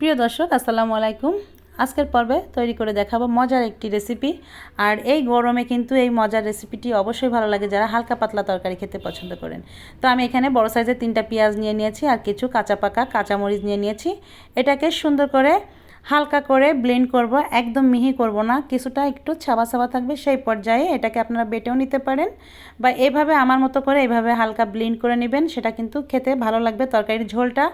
প্রিয় দর্শক, আসসালামু আলাইকুম। আজকের পর্বে তৈরি করে দেখাবো মজার একটি রেসিপি আর এই গরমে কিন্তু এই মজার রেসিপিটি অবশ্যই ভালো লাগে যারা হালকা পাতলা তরকারি খেতে পছন্দ করেন। তো আমি এখানে বড় সাইজের তিনটা পেঁয়াজ নিয়ে নিয়েছি আর কিছু কাঁচা পাকা কাঁচামরিচ নিয়ে নিয়েছি। এটাকে সুন্দর করে হালকা করে ব্লেন্ড করব, একদম মিহি করব না, কিছুটা একটু ছাবা ছাবা থাকবে সেই পর্যায়ে এটাকে আপনারা বেটেও নিতে পারেন বা এভাবে আমার মতো করে এভাবে হালকা ব্লেন্ড করে নেবেন, সেটা কিন্তু খেতে ভালো লাগবে, তরকারির ঝোলটা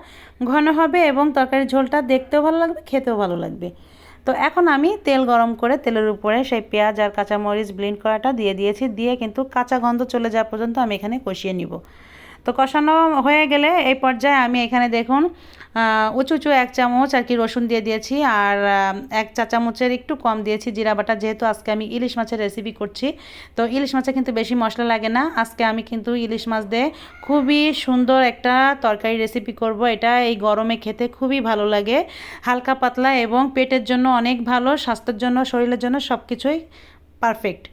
ঘন হবে এবং তরকারির ঝোলটা দেখতেও ভালো লাগবে, খেতেও ভালো লাগবে। তো এখন আমি তেল গরম করে তেলের উপরে সেই পেঁয়াজ আর কাঁচামরিচ ব্লেন্ড করাটা দিয়ে দিয়েছি, দিয়ে কিন্তু কাঁচা গন্ধ চলে যাওয়া পর্যন্ত আমি এখানে কষিয়ে নিব। তো কষানো হয়ে গেলে এই পর্যায়ে আমি এখানে দেখুন উঁচু উঁচু এক চামচ আর কি রসুন দিয়ে দিয়েছি। আর এক চা চামচের একটু কম দিয়েছি জিরা বাটা, যেহেতু আজকে আমি ইলিশ মাছের রেসিপি করছি। তো ইলিশ মাছে কিন্তু বেশি মশলা লাগে না। আজকে আমি কিন্তু ইলিশ মাছ দিয়ে খুবই সুন্দর একটা তরকারি রেসিপি করব। এটা এই গরমে খেতে খুবই ভালো লাগে। হালকা পাতলা এবং পেটের জন্য অনেক ভালো, স্বাস্থ্যের জন্য, শরীরের জন্য সব কিছুই পারফেক্ট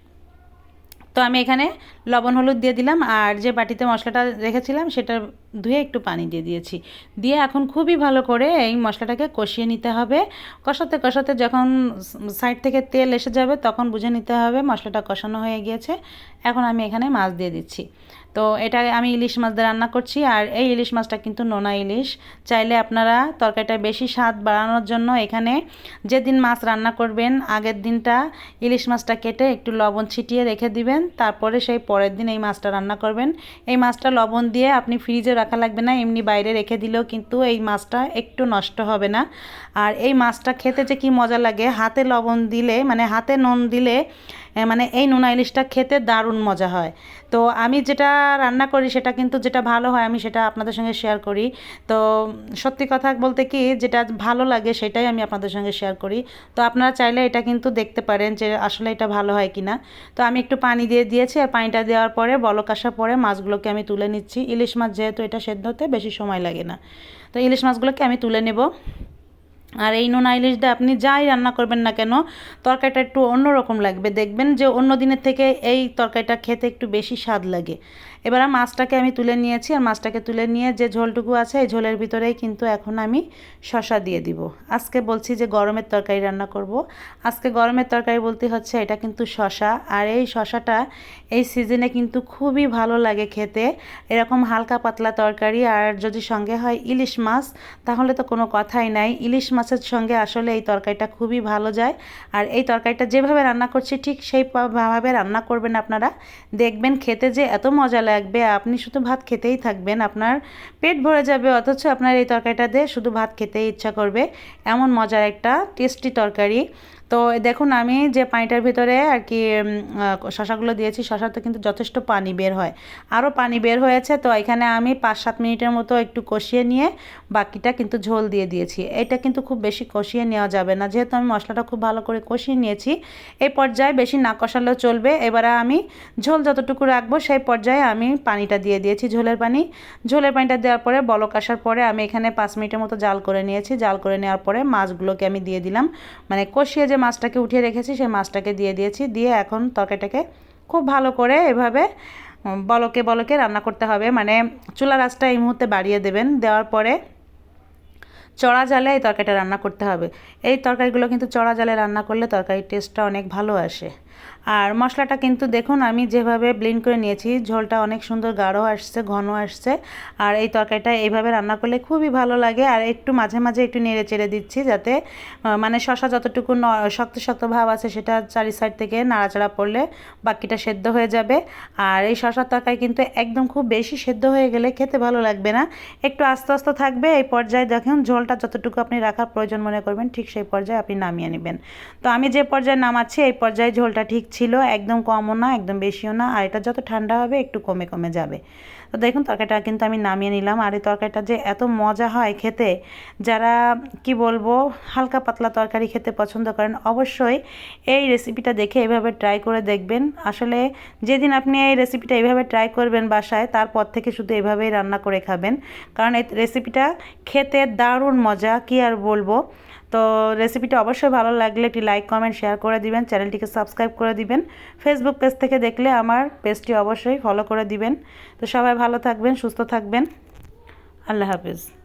তো আমি এখানে লবণ, হলুদ দিয়ে দিলাম আর যে বাটিতে মশলাটা রেখেছিলাম সেটা ধুয়ে একটু পানি দিয়ে দিয়েছি। দিয়ে এখন খুবই ভালো করে এই মশলাটাকে কষিয়ে নিতে হবে। কষাতে কষাতে যখন সাইড থেকে তেল এসে যাবে তখন বুঝে নিতে হবে মশলাটা কষানো হয়ে গিয়েছে। এখন আমি এখানে মাছ দিয়ে দিচ্ছি। তো এটা আমি ইলিশ মাছ দিয়ে রান্না করছি আর এই ইলিশ মাছটা কিন্তু নোনা ইলিশ। চাইলে আপনারা তরকারিটা বেশি স্বাদ বাড়ানোর জন্য এখানে যেদিন মাছ রান্না করবেন আগের দিনটা ইলিশ মাছটা কেটে একটু লবণ ছিটিয়ে রেখে দিবেন। তারপরে সেই পরের দিন এই মাছটা রান্না করবেন। এই মাছটা লবণ দিয়ে আপনি ফ্রিজে রাখা লাগবে না, এমনি বাইরে রেখে দিলেও কিন্তু এই মাছটা একটু নষ্ট হবে না। আর এই মাছটা খেতে যে কি মজা লাগে, হাতে লবণ দিলে মানে হাতে নুন দিলে মানে এই নোনা ইলিশটা খেতে দারুণ মজা হয়। তো আমি যেটা রান্না করি, সেটা কিন্তু যেটা ভালো হয়, আমি সেটা আপনাদের সঙ্গে শেয়ার করি। তো সত্যি কথা বলতে কি, যেটা ভালো লাগে, সেটাই আমি আপনাদের সঙ্গে শেয়ার করি। তো আপনারা চাইলে এটা কিন্তু দেখতে পারেন যে আসলে এটা ভালো হয় কি না তো আমি একটু পানি দিয়ে দিয়েছি, আর পানিটা দেওয়ার পরে, বলক আসার পরে মাছগুলোকে আমি তুলে নিচ্ছি। ইলিশ মাছ যেহেতু এটা সেদ্ধ হতে বেশি সময় লাগে না। তো ইলিশ মাছগুলোকে আমি তুলে নেব। আর এই নুন আইলিশ দিয়ে আপনি যাই রান্না করবেন না কেন, তরকারিটা একটু অন্যরকম লাগবে। দেখবেন যে অন্য দিনের থেকে এই তরকারিটা খেতে একটু বেশি স্বাদ লাগে। এবার মাছটাকে আমি তুলে নিয়েছি, আর মাছটাকে তুলে নিয়ে যে ঝোলটুকু আছে, এই ঝোলের ভিতরেই কিন্তু এখন আমি শশা দিয়ে দিব। আজকে বলছি যে গরমের তরকারি রান্না করব। আজকে গরমের তরকারি বলতে হচ্ছে এটা কিন্তু শশা আর এই শশাটা এই সিজনে কিন্তু খুবই ভালো লাগে খেতে। এরকম হালকা পাতলা তরকারি, আর যদি সঙ্গে হয় ইলিশ মাছ, তাহলে তো কোনো কথাই নাই। ইলিশ মাছের সঙ্গে আসলে এই তরকারিটা খুবই ভালো যায়। আর এই তরকারিটা যেভাবে রান্না করছি, ঠিক সেইভাবে রান্না করবেন আপনারা। দেখবেন খেতে যে এত মজা লাগবে, আপনি শুধু ভাত খেতেই থাকবেন, আপনার পেট ভরে যাবে, অথচ আপনার এই তরকারিটা দিয়ে শুধু ভাত খেতেই ইচ্ছা করবে। এমন মজার একটা টেস্টি তরকারি। তো দেখুন, আমি যে পানিটার ভিতরে আর কি শশাগুলো দিয়েছি, শশাতে কিন্তু যথেষ্ট পানি বের হয়। আরও পানি বের হয়েছে, তো এখানে আমি পাঁচ সাত মিনিটের মতো একটু কষিয়ে নিয়ে বাকিটা কিন্তু ঝোল দিয়ে দিয়েছি। এটা কিন্তু খুব বেশি কষিয়ে নেওয়া যাবে না। যেহেতু আমি মশলাটা খুব ভালো করে কষিয়ে নিয়েছি, এই পর্যায়ে বেশি না কষালেও চলবে। এবারে আমি ঝোল যতটুকু রাখব, সেই পর্যায়ে আমি পানিটা দিয়ে দিয়েছি ঝোলের পানি। ঝোলের পানিটা দেওয়ার পরে, বলক আসার পরে আমি এখানে পাঁচ মিনিটের মতো জাল করে নিয়েছি। জাল করে নেওয়ার পরে মাছগুলোকে আমি দিয়ে দিলাম। মানে কষিয়ে যে মাছটাকে উঠিয়ে রেখেছি, সেই মাছটাকে দিয়ে দিয়েছি। দিয়ে এখন তরকারিটাকে খুব ভালো করে এভাবে বলকে বলকে রান্না করতে হবে। মানে চুলা রাসটা এই মুহূর্তে বাড়িয়ে দেবেন। দেওয়ার পরে চড়া জালে এই তরকারিটা রান্না করতে হবে। এই তরকারিগুলো কিন্তু চড়া জালে রান্না করলে তরকারির টেস্টটা অনেক ভালো আসে। আর মশলাটা কিন্তু দেখুন, আমি যেভাবে ব্লেন্ড করে নিয়েছি, ঝোলটা অনেক সুন্দর গাঢ় আসছে, ঘন আসছে। আর এই তরকারিটা এইভাবে রান্না করলে খুবই ভালো লাগে। আর একটু মাঝে মাঝে একটু নেড়ে চেড়ে দিচ্ছি যাতে মানে শশা যতটুকু শক্ত শক্ত ভাব আছে সেটা চারি সাইড থেকে নাড়াচাড়া পড়লে বাকিটা সেদ্ধ হয়ে যাবে। আর এই শশার তরকারি কিন্তু একদম খুব বেশি সেদ্ধ হয়ে গেলে খেতে ভালো লাগবে না। একটু আস্তে আস্তে থাকবে, এই পর্যায়ে দেখুন ঝোলটা যতটুকু আপনি রাখার প্রয়োজন মনে করবেন, ঠিক সেই পর্যায়ে আপনি নামিয়ে নেবেন। তো আমি যে পর্যায়ে নামাচ্ছি, এই পর্যায়ে ঝোলটা ঠিক ছিল, একদম কমও না, একদম বেশিও না, আর এটা যত ঠান্ডা হবে একটু কমে কমে যাবে। তো দেখুন, তরকারিটা কিন্তু আমি নামিয়ে নিলাম, আর এই তরকারিটা যে এত মজা হয় খেতে, যারা, কি বলব, হালকা পাতলা তরকারি খেতে পছন্দ করেন, অবশ্যই এই রেসিপিটা দেখে এভাবে ট্রাই করে দেখবেন। আসলে যেদিন আপনি এই রেসিপিটা এইভাবে ট্রাই করবেন বাসায়, তারপর থেকে শুধু এভাবেই রান্না করে খাবেন। কারণ এই রেসিপিটা খেতে দারুণ মজা, কি আর বলব? তো রেসিপিটি অবশ্যই ভালো লাগলে একটি লাইক কমেন্ট শেয়ার করে দিবেন। চ্যানেলটিকে সাবস্ক্রাইব করে দিবেন। ফেসবুক পেজ থেকে দেখলে আমার পেজটি অবশ্যই ফলো করে দিবেন। তো সবাই ভালো থাকবেন, সুস্থ থাকবেন। আল্লাহ হাফিজ।